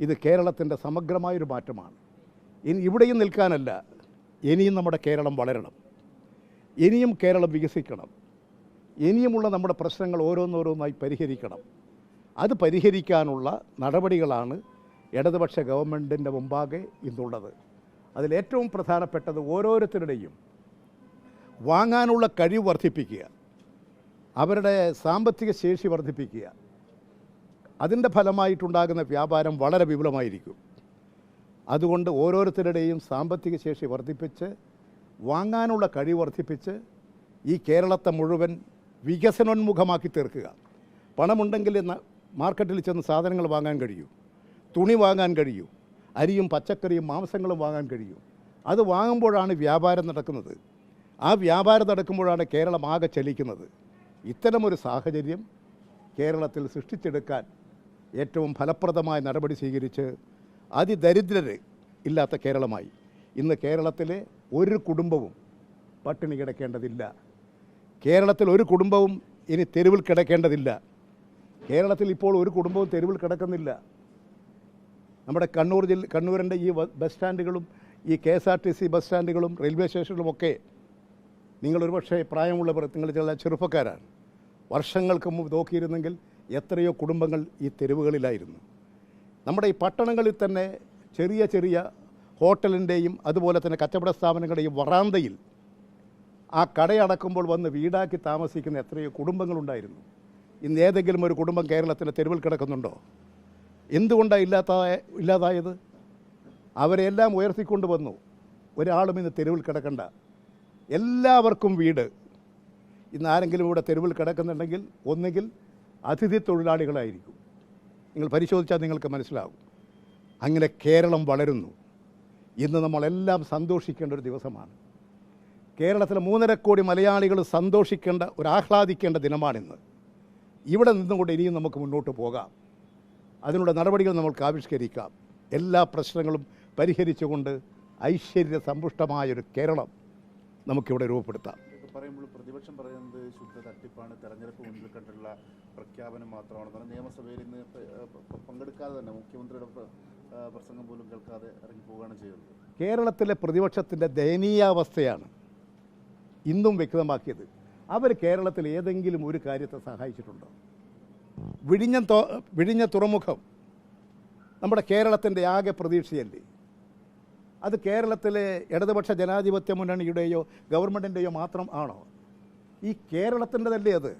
ഇത് കേരളത്തിന്റെ സമഗ്രമായൊരു മാറ്റമാണ്. ഇനി ഇവിടെയും നിൽക്കാനല്ല ഇനിയും നമ്മുടെ കേരളം വളരണം. ഇനിയും കേരളം വികസിക്കണം. ഇനിയുമുള്ള നമ്മുടെ പ്രശ്നങ്ങൾ ഓരോന്നോരോന്നായി പരിഹരിക്കണം. അത് പരിഹരിക്കാനുള്ള നടപടികളാണ് ഇടതുപക്ഷ ഗവൺമെന്റിന്റെ മുമ്പാകെ ഇന്നുള്ളത് അതിലേറ്റവും പ്രധാനപ്പെട്ടത് ഓരോരുത്തരുടെയും വാങ്ങാനുള്ള കഴിവ് വർദ്ധിപ്പിക്കുക അവരുടെ സാമ്പത്തിക ശേഷി വർദ്ധിപ്പിക്കുക അതിന്റെ ഫലമായിട്ടുണ്ടാകുന്ന വ്യാപാരം വളരെ വിപുലമായിരിക്കും. അതുകൊണ്ട് ഓരോരുത്തരുടെയും സാമ്പത്തിക ശേഷി വർദ്ധിപ്പിച്ച് വാങ്ങാനുള്ള കഴിവ് വർദ്ധിപ്പിച്ച് ഈ കേരളത്തെ മുഴുവൻ വികസനോന്മുഖമാക്കി തീർക്കുക. പണമുണ്ടെങ്കിൽ മാർക്കറ്റിൽ ചെന്ന് സാധനങ്ങൾ വാങ്ങാൻ കഴിയൂ തുണി വാങ്ങാൻ കഴിയൂ അരിയും പച്ചക്കറിയും മാംസങ്ങളും വാങ്ങാൻ കഴിയും. അത് വാങ്ങുമ്പോഴാണ് വ്യാപാരം നടക്കുന്നത്. ആ വ്യാപാരം നടക്കുമ്പോഴാണ് കേരളം ആകെ ചലിക്കുന്നത്. ഇത്തരമൊരു സാഹചര്യം കേരളത്തിൽ സൃഷ്ടിച്ചെടുക്കാൻ ഏറ്റവും ഫലപ്രദമായ നടപടി സ്വീകരിച്ച് അതിദരിദ്രരെ ഇല്ലാത്ത കേരളമായി. ഇന്ന് കേരളത്തിലെ ഒരു കുടുംബവും പട്ടിണി കിടക്കേണ്ടതില്ല. കേരളത്തിൽ ഒരു കുടുംബവും ഇനി തെരുവിൽ കിടക്കേണ്ടതില്ല. കേരളത്തിൽ ഇപ്പോൾ ഒരു കുടുംബവും തെരുവിൽ കിടക്കുന്നില്ല. നമ്മുടെ കണ്ണൂർ ജില്ല കണ്ണൂരിന്റെ ഈ ബസ് സ്റ്റാൻഡുകളും ഈ K S R T C bus സ്റ്റാൻഡുകളും railway സ്റ്റേഷനുകളുമൊക്കെ നിങ്ങളൊരു പക്ഷേ പ്രായമുള്ളവർ നിങ്ങൾ ചില ചെറുപ്പക്കാരാണ്. വർഷങ്ങൾക്ക് മുമ്പ് നോക്കിയിരുന്നെങ്കിൽ എത്രയോ കുടുംബങ്ങൾ ഈ തെരുവുകളിലായിരുന്നു. നമ്മുടെ ഈ പട്ടണങ്ങളിൽ തന്നെ ചെറിയ ചെറിയ ഹോട്ടലിന്റെയും അതുപോലെ തന്നെ കച്ചവട സ്ഥാപനങ്ങളുടെയും വറാന്തയിൽ ആ കടയടക്കുമ്പോൾ വന്ന് വീടാക്കി താമസിക്കുന്ന എത്രയോ കുടുംബങ്ങളുണ്ടായിരുന്നു. ഇന്ന് ഏതെങ്കിലും ഒരു കുടുംബം കേരളത്തിലെ തെരുവിൽ കിടക്കുന്നുണ്ടോ? എന്തുകൊണ്ടാണ് ഇല്ലാത്ത ഇല്ലാതായത്? അവരെല്ലാം ഉയർത്തിക്കൊണ്ട് വന്നു. ഒരാളും ഇന്ന് തെരുവിൽ കിടക്കണ്ട. എല്ലാവർക്കും വീട്. ഇന്ന് ആരെങ്കിലും ഇവിടെ തെരുവിൽ കിടക്കുന്നുണ്ടെങ്കിൽ ഒന്നുകിൽ അതിഥി തൊഴിലാളികളായിരിക്കും. നിങ്ങൾ പരിശോധിച്ചാൽ നിങ്ങൾക്ക് മനസ്സിലാകും അങ്ങനെ കേരളം വളരുന്നു. ഇന്ന് നമ്മളെല്ലാം സന്തോഷിക്കേണ്ട ഒരു ദിവസമാണ്. കേരളത്തിലെ മൂന്നര കോടി മലയാളികൾ സന്തോഷിക്കേണ്ട ഒരു ആഹ്ലാദിക്കേണ്ട ദിനമാണിന്ന്. ഇവിടെ നിന്നുകൊണ്ട് ഇനിയും നമുക്ക് മുന്നോട്ട് പോകാം. അതിനുള്ള നടപടികൾ നമുക്ക് ആവിഷ്കരിക്കാം. എല്ലാ പ്രശ്നങ്ങളും പരിഹരിച്ചുകൊണ്ട് ഐശ്വര്യ സമ്പുഷ്ടമായൊരു കേരളം നമുക്കിവിടെ രൂപപ്പെടുത്താം. പ്രതിപക്ഷം പറയുന്നത് ശുദ്ധ തട്ടിപ്പാണ് തെരഞ്ഞെടുപ്പ് മുന്നിൽ കണ്ടുള്ള പ്രഖ്യാപനം മാത്രമാണ് പറഞ്ഞാൽ നിയമസഭയിൽ ഇന്ന് പങ്കെടുക്കാതെ തന്നെ മുഖ്യമന്ത്രിയുടെ പ്രസംഗം പോലും കേൾക്കാതെ ഇറങ്ങി പോവുകയാണ് ചെയ്തത് കേരളത്തിലെ പ്രതിപക്ഷത്തിന്റെ ദയനീയാവസ്ഥയാണ് ഇന്നും വ്യക്തമാക്കിയത്. അവർ കേരളത്തിൽ ഏതെങ്കിലും ഒരു കാര്യത്തെ സഹായിച്ചിട്ടുണ്ടോ? വിഴിഞ്ഞ വിഴിഞ്ഞ തുറമുഖം നമ്മുടെ കേരളത്തിന്റെ ആകെ പ്രതീക്ഷയല്ലേ? അത് കേരളത്തിലെ ഇടതുപക്ഷ ജനാധിപത്യ മുന്നണിയുടെയോ ഗവൺമെന്റിന്റെയോ മാത്രം ആണോ? ഈ കേരളത്തിന്റെതല്ലേ അത്?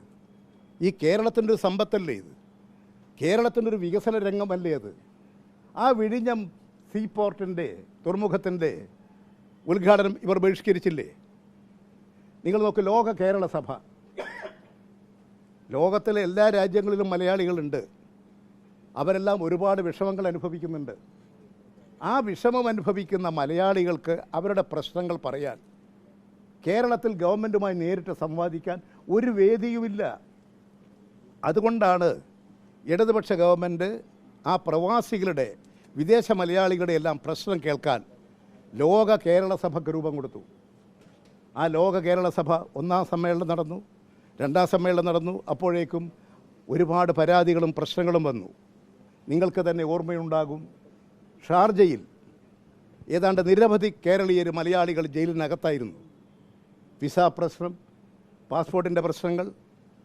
ഈ കേരളത്തിന്റെ ഒരു സമ്പത്തല്ലേ ഇത്? കേരളത്തിന്റെ ഒരു വികസന രംഗമല്ലേ അത്? ആ വിഴിഞ്ഞം സീ പോർട്ടിന്റെ തുറമുഖത്തിന്റെ ഉദ്ഘാടനം ഇവർ ബഹിഷ്കരിച്ചില്ലേ? നിങ്ങൾ നോക്ക് ലോക കേരള സഭ. ലോകത്തിലെ എല്ലാ രാജ്യങ്ങളിലും മലയാളികളുണ്ട്. അവരെല്ലാം ഒരുപാട് വിഷമങ്ങൾ അനുഭവിക്കുന്നുണ്ട്. ആ വിഷമം അനുഭവിക്കുന്ന മലയാളികൾക്ക് അവരുടെ പ്രശ്നങ്ങൾ പറയാൻ കേരളത്തിൽ ഗവൺമെന്റുമായി നേരിട്ട് സംവാദിക്കാൻ ഒരു വേദിയുമില്ല. അതുകൊണ്ടാണ് ഇടതുപക്ഷ ഗവൺമെന്റ് ആ പ്രവാസികളുടെ വിദേശ മലയാളികളുടെ എല്ലാം പ്രശ്നം കേൾക്കാൻ ലോക കേരള സഭയ്ക്ക് രൂപം കൊടുത്തു. ആ ലോക കേരള സഭ ഒന്നാം സമ്മേളനം നടന്നു രണ്ടാം സമ്മേളനം നടന്നു അപ്പോഴേക്കും ഒരുപാട് പരാതികളും പ്രശ്നങ്ങളും വന്നു. നിങ്ങൾക്ക് തന്നെ ഓർമ്മയുണ്ടാകും ഷാർജയിൽ ഏതാണ്ട് നിരവധി കേരളീയർ മലയാളികൾ ജയിലിനകത്തായിരുന്നു. വിസ പ്രശ്നം പാസ്പോർട്ടിന്റെ പ്രശ്നങ്ങൾ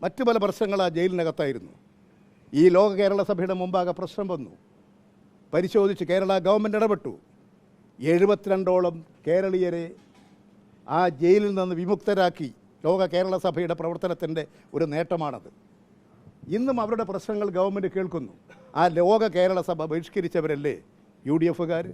മറ്റു പല പ്രശ്നങ്ങൾ ആ ജയിലിനകത്തായിരുന്നു. ഈ ലോക കേരള സഭയുടെ മുമ്പാകെ പ്രശ്നം വന്നു. പരിശോധിച്ച് കേരള ഗവൺമെന്റ് ഇടപെട്ടു. എഴുപത്തിരണ്ടോളം കേരളീയരെ ആ ജയിലിൽ നിന്ന് വിമുക്തരാക്കി ലോക കേരള സഭയുടെ പ്രവർത്തനത്തിന്റെ ഒരു നേട്ടമാണത്. ഇന്നും അവരുടെ പ്രശ്നങ്ങൾ ഗവൺമെന്റ് കേൾക്കുന്നു. ആ ലോക കേരള സഭ ബഹിഷ്കരിച്ചവരല്ലേ യു ഡി എഫുകാർ